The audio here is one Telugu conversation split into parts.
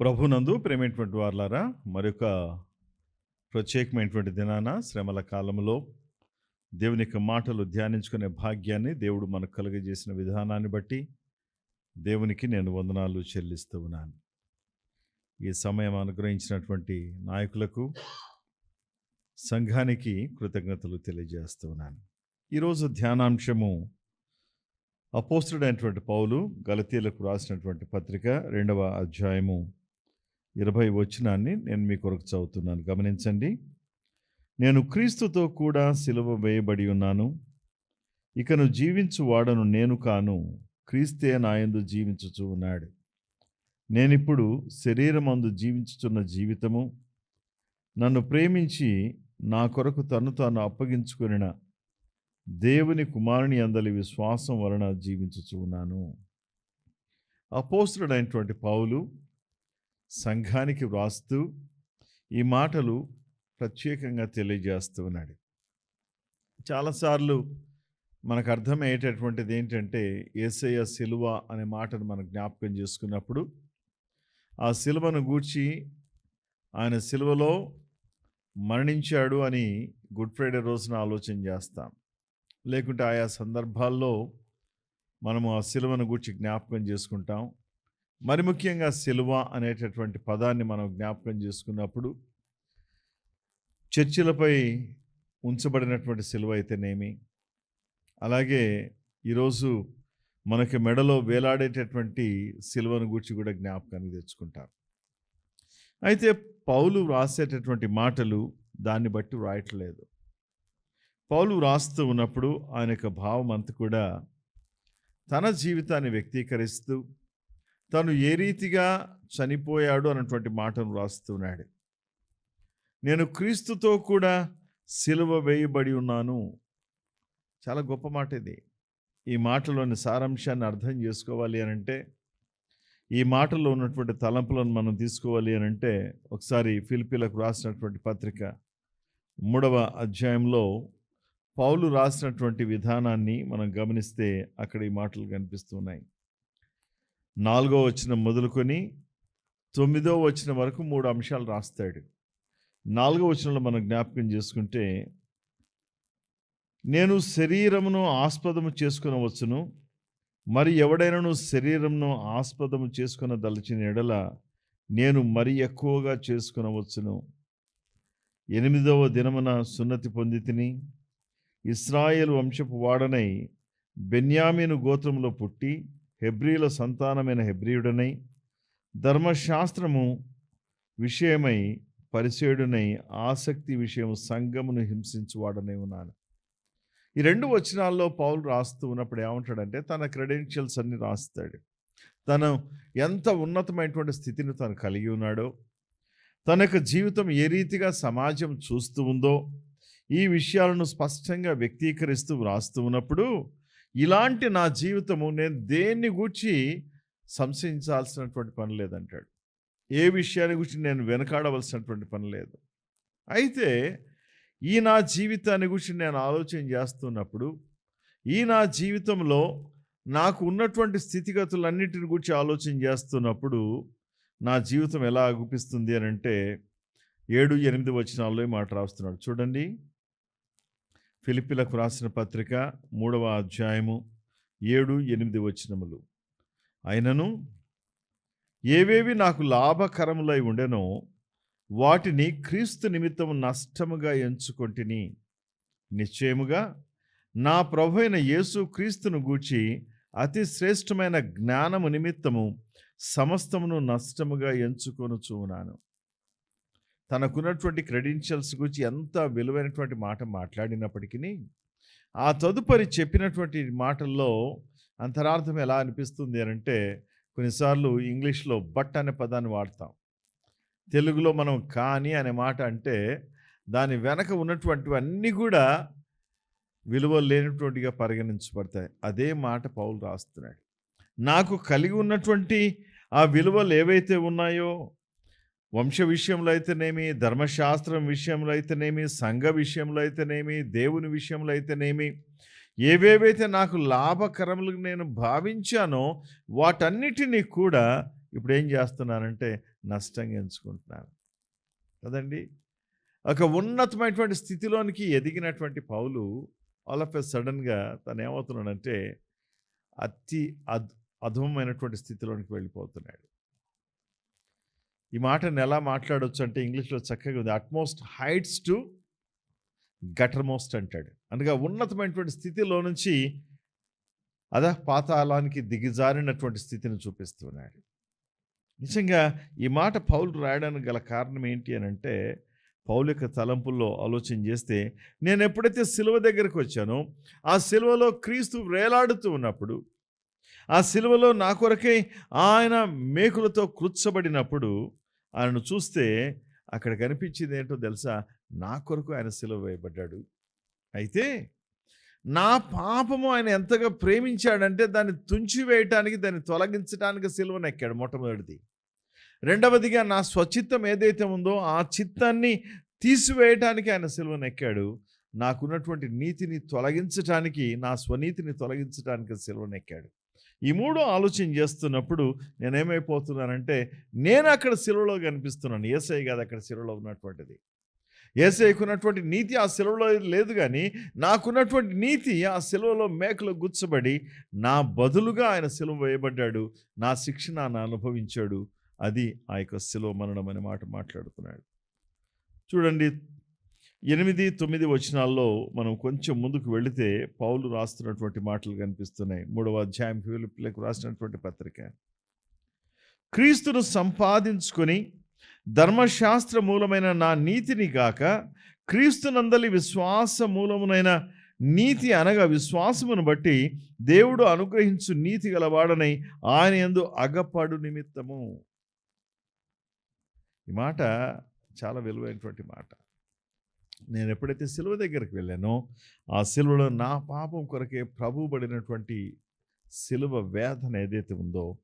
ప్రభునందు ప్రేమైనటువంటి వార్లారా మరొక ప్రత్యేకమైనటువంటి దినాన శ్రమల కాలంలో దేవుని యొక్క మాటలు ధ్యానించుకునే భాగ్యాన్ని దేవుడు మనకు కలుగజేసిన విధానాన్ని బట్టి దేవునికి నేను వందనాలు చెల్లిస్తూ ఉన్నాను. ఈ సమయం అనుగ్రహించినటువంటి నాయకులకు సంఘానికి కృతజ్ఞతలు తెలియజేస్తూ ఉన్నాను. ఈరోజు ధ్యానాంశము అపోస్తుడైనటువంటి పౌలు గలతీలకు రాసినటువంటి పత్రిక రెండవ అధ్యాయము ఇరవై వచనాన్ని నేను మీ కొరకు చదువుతున్నాను. గమనించండి. నేను క్రీస్తుతో కూడా సిలువ వేయబడి ఉన్నాను. ఇకను జీవించు వాడను నేను కాను. క్రీస్తే నాయందు జీవించుచు ఉన్నాడు. నేనిప్పుడు శరీరమందు జీవించుచున్న జీవితము. నన్ను ప్రేమించి నా కొరకు తను తాను అప్పగించుకొనిన దేవుని కుమారుని అందలి విశ్వాసం వలన జీవించుచు ఉన్నాను. అపోస్తుడైనటువంటి పౌలు సంఘానికి వ్రాస్తూ ఈ మాటలు ప్రత్యేకంగా తెలియజేస్తూ ఉన్నాడు. చాలాసార్లు మనకు అర్థమయ్యేటటువంటిది ఏంటంటే ఏసయ్య సిలువ అనే మాటను మనం జ్ఞాపకం చేసుకున్నప్పుడు ఆ సిలువను గూర్చి ఆయన సిలువలో మరణించాడు అని గుడ్ ఫ్రైడే రోజున ఆలోచన చేస్తాం. లేకుంటే ఆయా సందర్భాల్లో మనము ఆ సిలువను గూర్చి జ్ఞాపకం చేసుకుంటాం. మరి ముఖ్యంగా సిలువ అనేటటువంటి పదాన్ని మనం జ్ఞాపకం చేసుకున్నప్పుడు చర్చిలపై ఉంచబడినటువంటి సిలువ అయితేనేమి? అలాగే ఈరోజు మనకి మెడలో వేలాడేటటువంటి సిలువను గూర్చి కూడా జ్ఞాపకానికి తెచ్చుకుంటాం అయితే పౌలు రాసేటటువంటి మాటలు దాన్ని బట్టి వ్రాయట్లేదు. పౌలు రాస్తూ ఉన్నప్పుడు ఆయన యొక్క భావం అంతా కూడా తన జీవితాన్ని వ్యక్తీకరిస్తూ తను ఏ రీతిగా చనిపోయాడు అన్నటువంటి మాటను రాస్తున్నాడు. నేను క్రీస్తుతో కూడా సిలువ వేయబడి ఉన్నాను. చాలా గొప్ప మాట ఇది. ఈ మాటలోని సారాంశాన్ని అర్థం చేసుకోవాలి అని అంటే ఈ మాటలో ఉన్నటువంటి తలంపులను మనం తీసుకోవాలి అని అంటే ఒకసారి ఫిలిపిలకు రాసినటువంటి పత్రిక మూడవ అధ్యాయంలో పౌలు రాసినటువంటి విధానాన్ని మనం గమనిస్తే అక్కడ ఈ మాటలు కనిపిస్తున్నాయి నాలుగో వచ్చిన మొదలుకొని తొమ్మిదో వచ్చిన వరకు మూడు అంశాలు రాస్తాడు. నాలుగో వచనంలో మనం జ్ఞాపకం చేసుకుంటే నేను శరీరమును ఆస్పదము చేసుకునవచ్చును. మరి ఎవడైనాను శరీరమును ఆస్పదము చేసుకున్న దలచిన ఎడల నేను మరి ఎక్కువగా చేసుకునవచ్చును. ఎనిమిదవ దినమున సున్నతి పొంది తిని ఇస్రాయేల్ వంశపు వాడనై బెన్యామీను గోత్రంలో పుట్టి హెబ్రీల సంతానమైన హెబ్రియుడనై ధర్మశాస్త్రము విషయమై పరిచయుడనై ఆసక్తి విషయం సంఘమును హింసించువాడనే ఉన్నాను. ఈ రెండు వచనాల్లో పౌలు రాస్తూ ఉన్నప్పుడు ఏమంటాడంటే తన క్రెడెన్షియల్స్ అన్ని రాస్తాడు. తను ఎంత ఉన్నతమైనటువంటి స్థితిని తను కలిగి ఉన్నాడో తన యొక్క జీవితం ఏ రీతిగా సమాజం చూస్తూ ఉందో ఈ విషయాలను స్పష్టంగా వ్యక్తీకరిస్తూ వ్రాస్తూ ఉన్నప్పుడు ఇలాంటి నా జీవితము నేను దేన్ని గూర్చి సంశయించాల్సినటువంటి పని లేదంటాడు. ఏ విషయాన్ని గురించి నేను వెనకాడవలసినటువంటి పని లేదు. అయితే ఈ నా జీవితాన్ని గురించి నేను ఆలోచన చేస్తున్నప్పుడు ఈ నా జీవితంలో నాకు ఉన్నటువంటి స్థితిగతులన్నిటిని గురించి ఆలోచన చేస్తున్నప్పుడు నా జీవితం ఎలా అగుపిస్తుంది అని అంటే ఏడు ఎనిమిది వచనాల్లో మాట రాస్తున్నాడు. చూడండి. ఫిలిపిలకు రాసిన పత్రిక మూడవ అధ్యాయము ఏడు ఎనిమిది వచనములు. అయినను ఏవేవి నాకు లాభకరములై ఉండెనో వాటిని క్రీస్తు నిమిత్తం నష్టముగా ఎంచుకొంటిని. నిశ్చయముగా నా ప్రభు అయిన యేసు క్రీస్తును గూర్చి అతి శ్రేష్టమైన జ్ఞానము నిమిత్తము సమస్తమును నష్టముగా ఎంచుకొనుచు ఉన్నాను తనకున్నటువంటి క్రెడెన్షియల్స్ గురించి ఎంత విలువైనటువంటి మాట మాట్లాడినప్పటికీ ఆ తదుపరి చెప్పినటువంటి మాటల్లో అంతరార్థం ఎలా అనిపిస్తుంది అని అంటే కొన్నిసార్లు ఇంగ్లీష్లో బట్ అనే పదాన్ని వాడతాం. తెలుగులో మనం కానీ అనే మాట అంటే దాని వెనక ఉన్నటువంటివన్నీ కూడా విలువ లేనటువంటిగా పరిగణించబడతాయి. అదే మాట పౌలు రాస్తున్నాడు. నాకు కలిగి ఉన్నటువంటి ఆ విలువలు ఏవైతే ఉన్నాయో వంశ విషయంలో అయితేనేమి ధర్మశాస్త్రం విషయంలో అయితేనేమి సంఘ విషయంలో అయితేనేమి దేవుని విషయంలో అయితేనేమి ఏవేవైతే నాకు లాభకరములు నేను భావించానో వాటన్నిటినీ కూడా ఇప్పుడు ఏం చేస్తున్నానంటే నష్టంగా ఎంచుకుంటున్నాను. కదండి? ఒక ఉన్నతమైనటువంటి స్థితిలోనికి ఎదిగినటువంటి పౌలు ఆల్ ఆఫ్ ఎ సడన్గా తను ఏమవుతున్నాడంటే అతి అద్ అధమమైనటువంటి స్థితిలోనికి వెళ్ళిపోతున్నాడు. ఈ మాటను ఎలా మాట్లాడవచ్చు అంటే ఇంగ్లీష్లో చక్కగా ఉంది. Utmost heights to gutter most అంటాడు. అనగా ఉన్నతమైనటువంటి స్థితిలో నుంచి అదా పాతాళానికి దిగజారినటువంటి స్థితిని చూపిస్తున్నాడు. నిజంగా ఈ మాట పౌలు రాయడానికి గల కారణం ఏంటి అని అంటే పౌలు యొక్క తలంపుల్లో ఆలోచన చేస్తే నేను ఎప్పుడైతే సిలువ దగ్గరికి వచ్చానో ఆ సిలువలో క్రీస్తు వేలాడుతూ ఉన్నప్పుడు ఆ సిలువలో నా కొరకై ఆయన మేకులతో కృచ్చబడినప్పుడు ఆయనను చూస్తే అక్కడ కనిపించింది ఏంటో తెలుసా? నా కొరకు ఆయన సిలువ వేయబడ్డాడు. అయితే నా పాపము ఆయన ఎంతగా ప్రేమించాడంటే దాన్ని తుంచివేయటానికి దాన్ని తొలగించడానికి సిలువను ఎక్కాడు మొట్టమొదటిది. రెండవదిగా నా స్వచిత్తం ఏదైతే ఉందో ఆ చిత్తాన్ని తీసివేయటానికి ఆయన సిలువను ఎక్కాడు నాకున్నటువంటి నీతిని తొలగించటానికి నా స్వనీతిని తొలగించడానికి సిలువను ఎక్కాడు ఈ మూడు ఆలోచన చేస్తున్నప్పుడు నేనేమైపోతున్నానంటే నేను అక్కడ సిలువలో కనిపిస్తున్నాను. ఏసై కాదు అక్కడ సిలువలో ఉన్నటువంటిది. ఏసైకున్నటువంటి నీతి ఆ సెలవులో లేదు కానీ నాకున్నటువంటి నీతి ఆ సెలవులో మేకలు గుచ్చబడి నా బదులుగా ఆయన సెలవు వేయబడ్డాడు. నా శిక్షణ నా అనుభవించాడు. అది ఆ యొక్క సెలవు మరణం అనే మాట మాట్లాడుతున్నాడు. చూడండి ఎనిమిది తొమ్మిది వచనాల్లో మనం కొంచెం ముందుకు వెళితే పౌలు రాస్తున్నటువంటి మాటలు కనిపిస్తున్నాయి. మూడవ అధ్యాయం ఫిలిప్లకు రాసినటువంటి పత్రిక. క్రీస్తును సంపాదించుకొని ధర్మశాస్త్ర మూలమైన నా నీతిని గాక క్రీస్తునందలి విశ్వాస మూలమునైన నీతి అనగా విశ్వాసమును బట్టి దేవుడు అనుగ్రహించు నీతి గలవాడనై ఆయన ఎందు అగపడు నిమిత్తము. ఈ మాట చాలా విలువైనటువంటి మాట. నేను ఎప్పుడైతే సిలువ దగ్గరికి వెళ్ళానో ఆ సిలువలో నా పాపం కొరకే ప్రభుబడినటువంటి సిలువ వేదన ఏదైతే ఉందో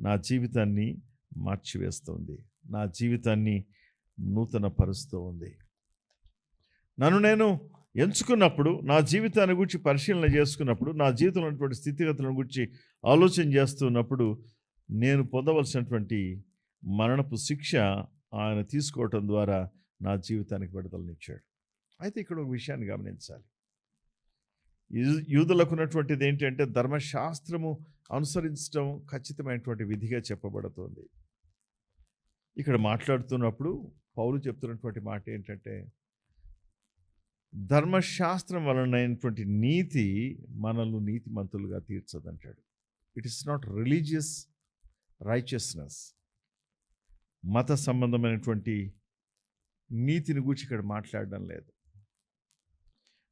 నా జీవితాన్ని మార్చివేస్తుంది. నా జీవితాన్ని నూతన పరుస్తూ ఉంది. నన్ను నేను ఎంచుకున్నప్పుడు నా జీవితాన్ని గురించి పరిశీలన చేసుకున్నప్పుడు నా జీవితంలో ఉన్నటువంటి స్థితిగతులను గురించి ఆలోచన చేస్తున్నప్పుడు నేను పొందవలసినటువంటి మరణపు శిక్ష ఆయన తీసుకోవటం ద్వారా నా జీవితానికి విడుదలనిచ్చాడు. అయితే ఇక్కడ ఒక విషయాన్ని గమనించాలి. యూ- యూదులకు ఉన్నటువంటిది ఏంటంటే ధర్మశాస్త్రము అనుసరించడం ఖచ్చితమైనటువంటి విధిగా చెప్పబడుతుంది. ఇక్కడ మాట్లాడుతున్నప్పుడు పౌలు చెప్తున్నటువంటి మాట ఏంటంటే ధర్మశాస్త్రం వలనైనటువంటి నీతి మనల్ని నీతిమంతులుగా తీర్చదంటాడు. It is not religious righteousness మత సంబంధమైనటువంటి నీతిని గురించి ఇక్కడ మాట్లాడడం లేదు.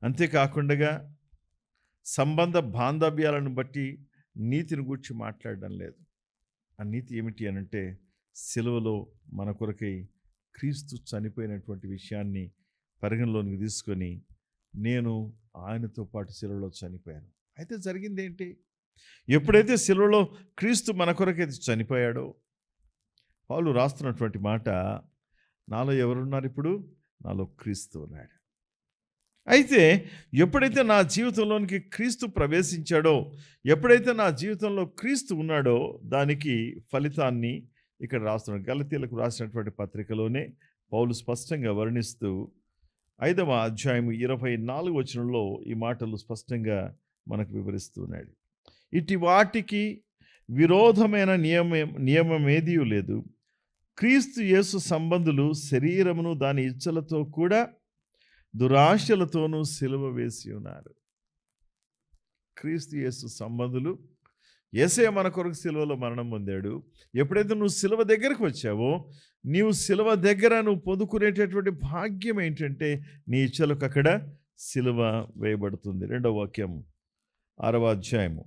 అంతేకాకుండా సంబంధ బాంధవ్యాలను బట్టి నీతిని గురించి మాట్లాడడం లేదు. ఆ నీతి ఏమిటి అనంటే సెలవులో మన కొరకై క్రీస్తు చనిపోయినటువంటి విషయాన్ని పరిగణలోనికి తీసుకొని నేను ఆయనతో పాటు సెలవులో చనిపోయాను. అయితే జరిగింది ఏంటి ఎప్పుడైతే సిలువలో క్రీస్తు మన కొరకైతే చనిపోయాడో వాళ్ళు రాస్తున్నటువంటి మాట నాలో ఎవరున్నారు ఇప్పుడు? నాలో క్రీస్తు ఉన్నాడు. అయితే ఎప్పుడైతే నా జీవితంలోనికి క్రీస్తు ప్రవేశించాడో ఎప్పుడైతే నా జీవితంలో క్రీస్తు ఉన్నాడో దానికి ఫలితాన్ని ఇక్కడ రాస్తున్నాడు. గలతీలకు రాసినటువంటి పత్రికలోనే పౌలు స్పష్టంగా వర్ణిస్తూ ఐదవ అధ్యాయం ఇరవై నాలుగు వచనంలో ఈ మాటలు స్పష్టంగా మనకు వివరిస్తున్నాడు ఇటు వాటికి విరోధమైన నియమ నియమం ఏదీ లేదు. క్రీస్తు యేసు సంబంధులు శరీరమును దాని ఇచ్చలతో కూడా దురాశలతోనూ సిలువ వేసి ఉన్నారు. క్రీస్తు యేసు సంబంధులు ఏసే మన కొరకు సిలువలో మరణం పొందాడు. ఎప్పుడైతే నువ్వు సిలువ దగ్గరకు వచ్చావో నీవు సిలువ దగ్గర నువ్వు పొందుకునేటటువంటి భాగ్యం ఏంటంటే నీ ఇచ్చలకు అక్కడ సిలువ వేయబడుతుంది. రెండవ వాక్యం ఆరవ అధ్యాయము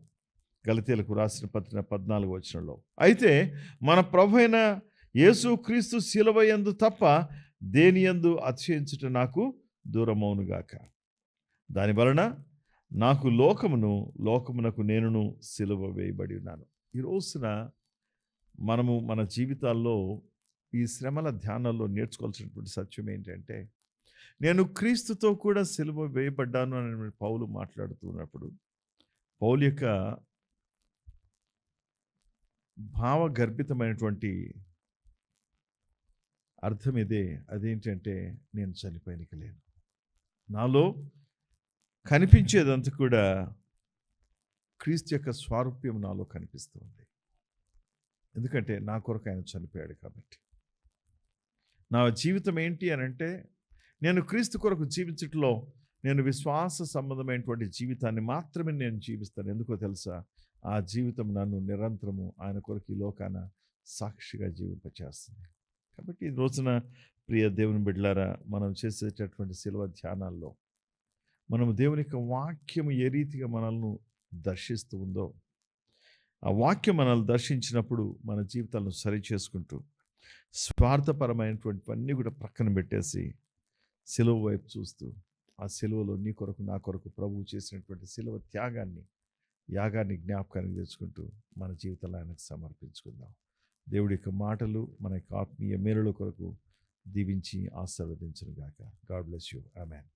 గలతీలకు రాసిన పత్రిక పద్నాలుగు వచనంలో. అయితే మన ప్రభు అయిన యేసు క్రీస్తు సిలువ ఎందు తప్ప దేని యందు అతిశయించుట నాకు దూరమవునుగాక దాని వలన నాకు లోకమును లోకమునకు నేనును సిలువ వేయబడి ఉన్నాను. ఈ రోజున మనము మన జీవితాల్లో ఈ శ్రమల ధ్యానంలో నేర్చుకోవాల్సినటువంటి సత్యం ఏంటంటే నేను క్రీస్తుతో కూడా సిలువ వేయబడ్డాను అని పౌలు మాట్లాడుతున్నప్పుడు పౌలు యొక్క భావగర్భితమైనటువంటి అర్థం ఇదే. అదేంటంటే నేను చనిపోయినకి లేను. నాలో కనిపించేదంతా కూడా క్రీస్తు యొక్క స్వారూప్యం నాలో కనిపిస్తుంది ఎందుకంటే నా కొరకు ఆయన చనిపోయాడు కాబట్టి. నా జీవితం ఏంటి అని అంటే నేను క్రీస్తు కొరకు జీవించట్లో నేను విశ్వాస సంబంధమైనటువంటి జీవితాన్ని మాత్రమే నేను జీవిస్తాను. ఎందుకో తెలుసా? ఆ జీవితం నన్ను నిరంతరము ఆయన కొరకు ఈ లోకాన సాక్షిగా జీవింపచేస్తుంది. కాబట్టి ఈ రోజున ప్రియ దేవుని బిడ్డలారా మనం చేసేటటువంటి శిలువ ధ్యానాల్లో మనం దేవుని యొక్క వాక్యం ఏ రీతిగా మనల్ని దర్శిస్తూ ఉందో ఆ వాక్యం మనల్ని దర్శించినప్పుడు మన జీవితాలను సరి చేసుకుంటూ స్వార్థపరమైనటువంటివన్నీ కూడా ప్రక్కన పెట్టేసి సిలువ వైపు చూస్తూ ఆ సిలువలో నీ కొరకు నా కొరకు ప్రభువు చేసినటువంటి సిలువ త్యాగాన్ని యాగాన్ని జ్ఞాపకానికి తెచ్చుకుంటూ మన జీవితాలు ఆయనకు సమర్పించుకుందాం. దేవుడి యొక్క మాటలు మన యొక్క ఆత్మీయ మేలుల కొరకు దీవించి ఆశీర్వదించును గాక గాడ్ బ్లెస్ యూ ఆమెన్